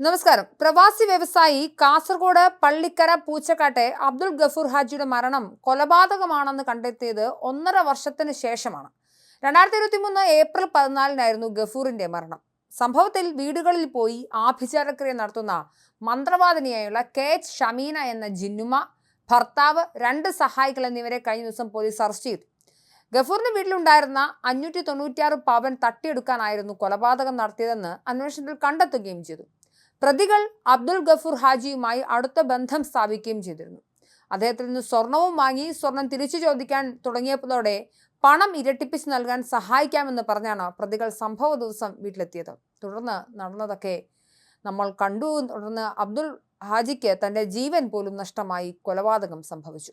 നമസ്കാരം. പ്രവാസി വ്യവസായി കാസർഗോഡ് പള്ളിക്കര പൂച്ചക്കാട്ടെ അബ്ദുൾ ഗഫൂർ ഹാജിയുടെ മരണം കൊലപാതകമാണെന്ന് കണ്ടെത്തിയത് ഒന്നര വർഷത്തിന് ശേഷമാണ്. രണ്ടായിരത്തി ഇരുപത്തി മൂന്ന് ഏപ്രിൽ പതിനാലിനായിരുന്നു ഗഫൂറിന്റെ മരണം. സംഭവത്തിൽ വീടുകളിൽ പോയി ആഭിചാരക്രിയ നടത്തുന്ന മന്ത്രവാദിനിയായുള്ള കെ എച്ച് ഷമീന എന്ന ജിന്നുമ ഭർത്താവ് രണ്ട് സഹായികൾ എന്നിവരെ കഴിഞ്ഞ ദിവസം പോലീസ് അറസ്റ്റ് ചെയ്തു. ഗഫൂറിന്റെ വീട്ടിലുണ്ടായിരുന്ന അഞ്ഞൂറ്റി തൊണ്ണൂറ്റിയാറ് പവൻ തട്ടിയെടുക്കാനായിരുന്നു കൊലപാതകം നടത്തിയതെന്ന് അന്വേഷണത്തിൽ കണ്ടെത്തുകയും ചെയ്തു. പ്രതികൾ അബ്ദുൾ ഗഫൂർ ഹാജിയുമായി അടുത്ത ബന്ധം സ്ഥാപിക്കുകയും ചെയ്തിരുന്നു. അദ്ദേഹത്തിൽ നിന്ന് സ്വർണവും വാങ്ങി സ്വർണം തിരിച്ചു ചോദിക്കാൻ തുടങ്ങിയതോടെ പണം ഇരട്ടിപ്പിച്ച് നൽകാൻ സഹായിക്കാമെന്ന് പറഞ്ഞാണ് പ്രതികൾ സംഭവ ദിവസം വീട്ടിലെത്തിയത്. തുടർന്ന് നടന്നതൊക്കെ നമ്മൾ കണ്ടു. തുടർന്ന് അബ്ദുൾ ഹാജിക്ക് തന്റെ ജീവൻ പോലും നഷ്ടമായി കൊലപാതകം സംഭവിച്ചു.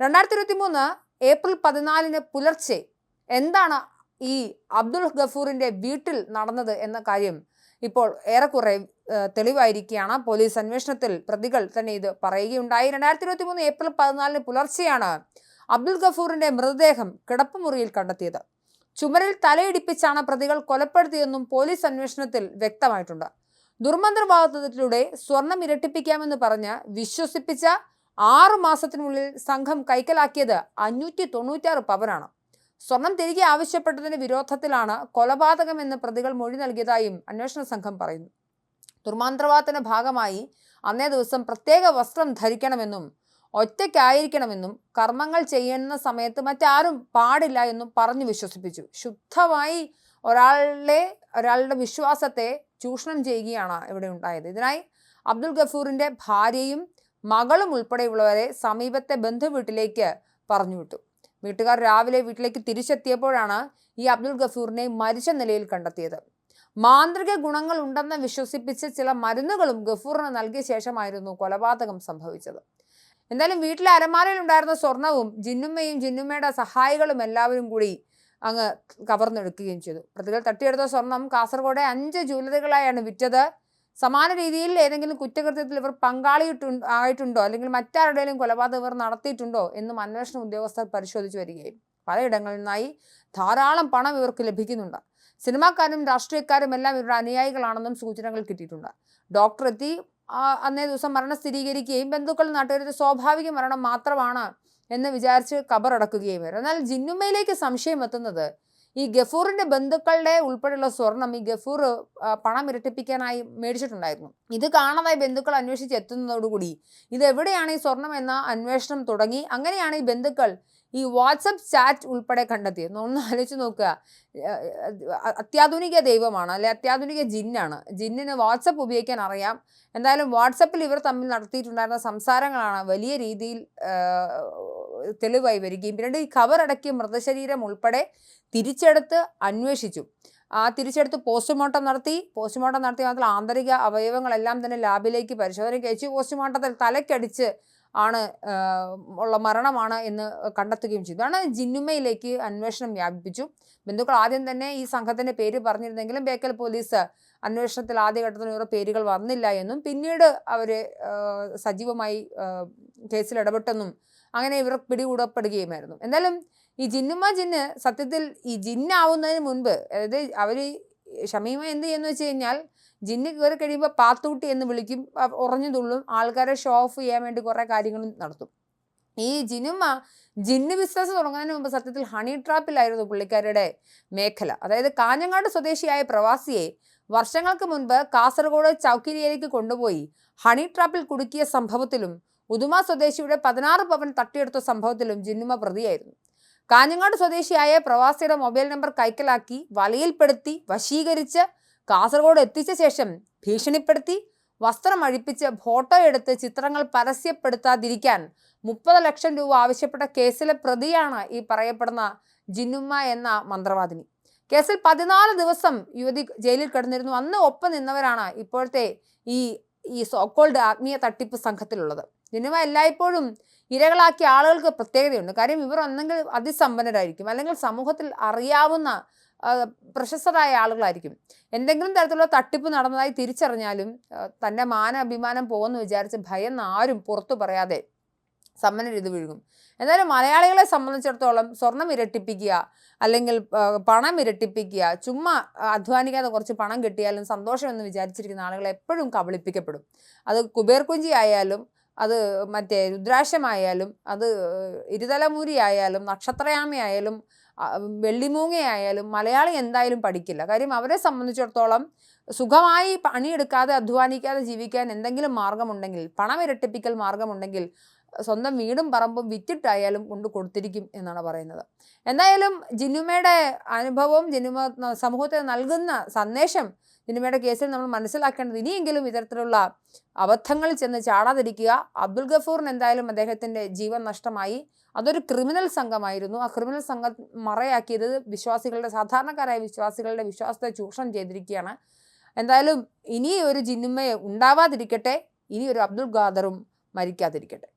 രണ്ടായിരത്തി ഇരുപത്തി മൂന്ന് ഏപ്രിൽ പതിനാലിന് പുലർച്ചെ എന്താണ് ഈ അബ്ദുൾ ഗഫൂറിന്റെ വീട്ടിൽ നടന്നത് എന്ന കാര്യം ഇപ്പോൾ ഏറെക്കുറെ തെളിവായിരിക്കുകയാണ്. പോലീസ് അന്വേഷണത്തിൽ പ്രതികൾ തന്നെ ഇത് പറയുകയുണ്ടായി. രണ്ടായിരത്തി ഇരുപത്തി മൂന്ന് ഏപ്രിൽ പതിനാലിന് പുലർച്ചെയാണ് അബ്ദുൾ ഗഫൂറിന്റെ മൃതദേഹം കിടപ്പുമുറിയിൽ കണ്ടെത്തിയത്. ചുമരിൽ തലയിടിപ്പിച്ചാണ് പ്രതികൾ കൊലപ്പെടുത്തിയെന്നും പോലീസ് അന്വേഷണത്തിൽ വ്യക്തമായിട്ടുണ്ട്. ദുർമന്ത്രവാദത്തിലൂടെ സ്വർണം ഇരട്ടിപ്പിക്കാമെന്ന് പറഞ്ഞ് വിശ്വസിപ്പിച്ച ആറു മാസത്തിനുള്ളിൽ സംഘം കൈക്കലാക്കിയത് അഞ്ഞൂറ്റി തൊണ്ണൂറ്റാറ് പവനാണ്. സ്വർണം തിരികെ ആവശ്യപ്പെട്ടതിന് വിരോധത്തിലാണ് കൊലപാതകമെന്ന് പ്രതികൾ മൊഴി നൽകിയതായും അന്വേഷണ സംഘം പറയുന്നു. ദുർമാന്ത്രവാദത്തിന്റെ ഭാഗമായി അന്നേ ദിവസം പ്രത്യേക വസ്ത്രം ധരിക്കണമെന്നും ഒറ്റയ്ക്കായിരിക്കണമെന്നും കർമ്മങ്ങൾ ചെയ്യുന്ന സമയത്ത് മറ്റാരും പാടില്ല എന്നും പറഞ്ഞു വിശ്വസിപ്പിച്ചു. ശുദ്ധമായി ഒരാളെ ഒരാളുടെ വിശ്വാസത്തെ ചൂഷണം ചെയ്യുകയാണ് ഇവിടെ ഉണ്ടായത്. ഇതിനായി അബ്ദുൾ ഗഫൂറിന്റെ ഭാര്യയും മകളും ഉൾപ്പെടെയുള്ളവരെ സമീപത്തെ ബന്ധുവീട്ടിലേക്ക് പറഞ്ഞുവിട്ടു വീട്ടുകാർ രാവിലെ വീട്ടിലേക്ക് തിരിച്ചെത്തിയപ്പോഴാണ് ഈ അബ്ദുൾ ഗഫൂറിനെ മരിച്ച നിലയിൽ കണ്ടെത്തിയത്. മാന്ത്രിക ഗുണങ്ങൾ ഉണ്ടെന്ന് വിശ്വസിപ്പിച്ച് ചില മരുന്നുകളും ഗഫൂറിന് നൽകിയ ശേഷമായിരുന്നു കൊലപാതകം സംഭവിച്ചത്. എന്തായാലും വീട്ടിലെ അലമാരയിൽ ഉണ്ടായിരുന്ന സ്വർണവും ജിന്നുമ്മയും ജിന്നുമ്മയുടെ സഹായികളും എല്ലാവരും കൂടി അങ്ങ് കവർന്നെടുക്കുകയും ചെയ്തു. പ്രതികൾ തട്ടിയെടുത്ത സ്വർണം കാസർഗോഡ് അഞ്ച് ജ്വല്ലറികളായാണ് വിറ്റത്. സമാന രീതിയിൽ ഏതെങ്കിലും കുറ്റകൃത്യത്തിൽ ഇവർ പങ്കാളിയിട്ടു ആയിട്ടുണ്ടോ? അല്ലെങ്കിൽ മറ്റാരുടെയും കൊലപാതകം ഇവർ നടത്തിയിട്ടുണ്ടോ? എന്നും അന്വേഷണ ഉദ്യോഗസ്ഥർ പരിശോധിച്ചു വരികയും പലയിടങ്ങളിൽ നിന്നായി ധാരാളം പണം ഇവർക്ക് ലഭിക്കുന്നുണ്ട്. സിനിമാക്കാരും രാഷ്ട്രീയക്കാരും എല്ലാം ഇവരുടെ അനുയായികളാണെന്നും സൂചനകൾ കിട്ടിയിട്ടുണ്ട്. ഡോക്ടർ എത്തി അന്നേ ദിവസം മരണം സ്ഥിരീകരിക്കുകയും ബന്ധുക്കൾ നാട്ടുകാരുടെ സ്വാഭാവിക മരണം മാത്രമാണ് എന്ന് വിചാരിച്ച് കബറടക്കുകയും വരും എന്നാൽ ജിന്നുമ്മയിലേക്ക് സംശയം എത്തുന്നത് ഈ ഗഫൂറിന്റെ ബന്ധുക്കളുടെ ഉൾപ്പെടെയുള്ള സ്വർണം ഈ ഗഫൂർ പണം ഇരട്ടിപ്പിക്കാനായി മേടിച്ചിട്ടുണ്ടായിരുന്നു. ഇത് കാണാതായി ബന്ധുക്കൾ അന്വേഷിച്ച് എത്തുന്നതോടുകൂടി ഇത് എവിടെയാണ് ഈ സ്വർണം എന്ന അന്വേഷണം തുടങ്ങി? അങ്ങനെയാണ് ഈ ബന്ധുക്കൾ ഈ വാട്സപ്പ് ചാറ്റ് ഉൾപ്പെടെ കണ്ടെത്തിയത്. ഒന്ന് ആലോചിച്ച് നോക്കുക. അത്യാധുനിക ദൈവമാണ് അല്ലെ അത്യാധുനിക ജിന്നാണ്. ജിന്നിന് വാട്സപ്പ് ഉപയോഗിക്കാൻ അറിയാം. എന്തായാലും വാട്സപ്പിൽ ഇവർ തമ്മിൽ നടത്തിയിട്ടുണ്ടായിരുന്ന സംസാരങ്ങളാണ് വലിയ രീതിയിൽ തെളിവായി വരികയും പിന്നീട് ഈ കവറടക്കിയ മൃതശരീരം ഉൾപ്പെടെ തിരിച്ചെടുത്ത് അന്വേഷിച്ചു. ആ തിരിച്ചെടുത്ത് പോസ്റ്റ്മോർട്ടം നടത്തി. പോസ്റ്റ്മോർട്ടം നടത്തിയ മാത്രം ആന്തരിക അവയവങ്ങളെല്ലാം തന്നെ ലാബിലേക്ക് പരിശോധനയ്ക്ക് അയച്ചു. പോസ്റ്റ്മോർട്ടത്തിൽ തലക്കടിച്ച് ആണ് ഉള്ള മരണമാണ് എന്ന് കണ്ടെത്തുകയും ചെയ്തു. അതാണ് ജിന്നുമയിലേക്ക് അന്വേഷണം വ്യാപിപ്പിച്ചു. ബന്ധുക്കൾ ആദ്യം തന്നെ ഈ സംഘത്തിന്റെ പേര് പറഞ്ഞിരുന്നെങ്കിലും ബേക്കൽ പോലീസ് അന്വേഷണത്തിൽ ആദ്യഘട്ടത്തിൽ ഇവരുടെ പേരുകൾ വന്നില്ല എന്നും പിന്നീട് അവർ സജീവമായി കേസിൽ ഇടപെട്ടെന്നും അങ്ങനെ ഇവർ പിടികൂടപ്പെടുകയുമായിരുന്നു. എന്തായാലും ഈ ജിന്നുമ്മ ജിന്ന് സത്യത്തിൽ ഈ ജിന്നാവുന്നതിന് മുൻപ് അതായത് അവർ ഷമീമ എന്ത് ചെയ്യുന്നു വെച്ച് കഴിഞ്ഞാൽ ജിന്ന് കയറി കഴിയുമ്പോൾ പാത്തൂട്ടി എന്ന് വിളിക്കും. ഉറഞ്ഞു തുള്ളും. ആൾക്കാരെ ഷോ ഓഫ് ചെയ്യാൻ വേണ്ടി കുറേ കാര്യങ്ങളും നടത്തും. ഈ ജിനുമ്മ ജിന്ന് ബിസിനസ് തുടങ്ങുന്നതിന് മുമ്പ് സത്യത്തിൽ ഹണി ട്രാപ്പിലായിരുന്നു പുള്ളിക്കാരുടെ മേഖല. അതായത് കാഞ്ഞങ്ങാട് സ്വദേശിയായ പ്രവാസിയെ വർഷങ്ങൾക്ക് മുൻപ് കാസർഗോഡ് ചൗക്കിരിയിലേക്ക് കൊണ്ടുപോയി ഹണി ട്രാപ്പിൽ കുടുക്കിയ സംഭവത്തിലും ഉദുമ സ്വദേശിയുടെ പതിനാറ് പവൻ തട്ടിയെടുത്ത സംഭവത്തിലും ജിന്നുമ്മ പ്രതിയായിരുന്നു. കാഞ്ഞങ്ങാട് സ്വദേശിയായ പ്രവാസിയുടെ മൊബൈൽ നമ്പർ കൈക്കലാക്കി വലയിൽപ്പെടുത്തി വശീകരിച്ച് കാസർഗോഡ് എത്തിച്ച ശേഷം ഭീഷണിപ്പെടുത്തി വസ്ത്രം അഴിപ്പിച്ച് ഫോട്ടോ എടുത്ത് ചിത്രങ്ങൾ പരസ്യപ്പെടുത്താതിരിക്കാൻ മുപ്പത് ലക്ഷം രൂപ ആവശ്യപ്പെട്ട കേസിലെ പ്രതിയാണ് ഈ പറയപ്പെടുന്ന ജിന്നുമ്മ എന്ന മന്ത്രവാദിനി. കേസിൽ പതിനാല് ദിവസം യുവതി ജയിലിൽ കിടന്നിരുന്നു. അന്ന് ഒപ്പം നിന്നവരാണ് ഇപ്പോഴത്തെ ഈ ഈ സോക്കോൾഡ് ആത്മീയ തട്ടിപ്പ് സംഘത്തിലുള്ളത്. ജിന്നുമ്മ എല്ലായ്പ്പോഴും ഇരകളാക്കിയ ആളുകൾക്ക് പ്രത്യേകതയുണ്ട്. കാര്യം ഇവർ ഒന്നെങ്കിൽ അതിസമ്പന്നരായിരിക്കും. അല്ലെങ്കിൽ സമൂഹത്തിൽ അറിയാവുന്ന പ്രശസ്തരായ ആളുകളായിരിക്കും. എന്തെങ്കിലും തരത്തിലുള്ള തട്ടിപ്പ് നടന്നതായി തിരിച്ചറിഞ്ഞാലും തന്റെ മാന അഭിമാനം പോകുമെന്ന് വിചാരിച്ച് ഭയന്ന് ആരും പുറത്തു പറയാതെ സമ്പന്നരിത് ചെയ്ത് എന്നാലും മലയാളികളെ സംബന്ധിച്ചിടത്തോളം സ്വർണം ഇരട്ടിപ്പിക്കുക അല്ലെങ്കിൽ പണം ഇരട്ടിപ്പിക്കുക ചുമ്മാ അധ്വാനിക്കാതെ കുറച്ച് പണം കിട്ടിയാലും സന്തോഷമെന്ന് വിചാരിച്ചിരിക്കുന്ന ആളുകൾ എപ്പോഴും കബളിപ്പിക്കപ്പെടും. അത് കുബേർകുഞ്ചി ആയാലും അത് മറ്റേ രുദ്രാക്ഷമായാലും അത് ഇരുതലമൂരി ആയാലും നക്ഷത്രയാമയായാലും വെള്ളിമൂങ്ങയായാലും മലയാളി എന്തായാലും പഠിക്കില്ല. കാര്യം അവരെ സംബന്ധിച്ചിടത്തോളം സുഖമായി പണിയെടുക്കാതെ അധ്വാനിക്കാതെ ജീവിക്കാൻ എന്തെങ്കിലും മാർഗമുണ്ടെങ്കിൽ പണം ഇരട്ടിപ്പിക്കൽ മാർഗമുണ്ടെങ്കിൽ സ്വന്തം വീടും പറമ്പും വിറ്റിട്ടായാലും കൊണ്ട് കൊടുത്തിരിക്കും എന്നാണ് പറയുന്നത്. എന്തായാലും ജിനുമയുടെ അനുഭവവും ജിനുമ സമൂഹത്തിന് നൽകുന്ന സന്ദേശം ജിനുമയുടെ കേസിൽ നമ്മൾ മനസ്സിലാക്കേണ്ടത് ഇനിയെങ്കിലും ഇത്തരത്തിലുള്ള അബദ്ധങ്ങളിൽ ചെന്ന് ചാടാതിരിക്കുക. അബ്ദുൽ ഗഫൂറിന് എന്തായാലും അദ്ദേഹത്തിന്റെ ജീവൻ നഷ്ടമായി. അതൊരു ക്രിമിനൽ സംഘമായിരുന്നു. ആ ക്രിമിനൽ സംഘം മറയാക്കിയത് വിശ്വാസികളുടെ സാധാരണക്കാരായ വിശ്വാസികളുടെ വിശ്വാസത്തെ ചൂഷണം ചെയ്തിരിക്കുകയാണ്. എന്തായാലും ഇനി ഒരു ജിന്നുമ്മയെ ഉണ്ടാവാതിരിക്കട്ടെ. ഇനി ഒരു അബ്ദുൽ ഖാദറും മരിക്കാതിരിക്കട്ടെ.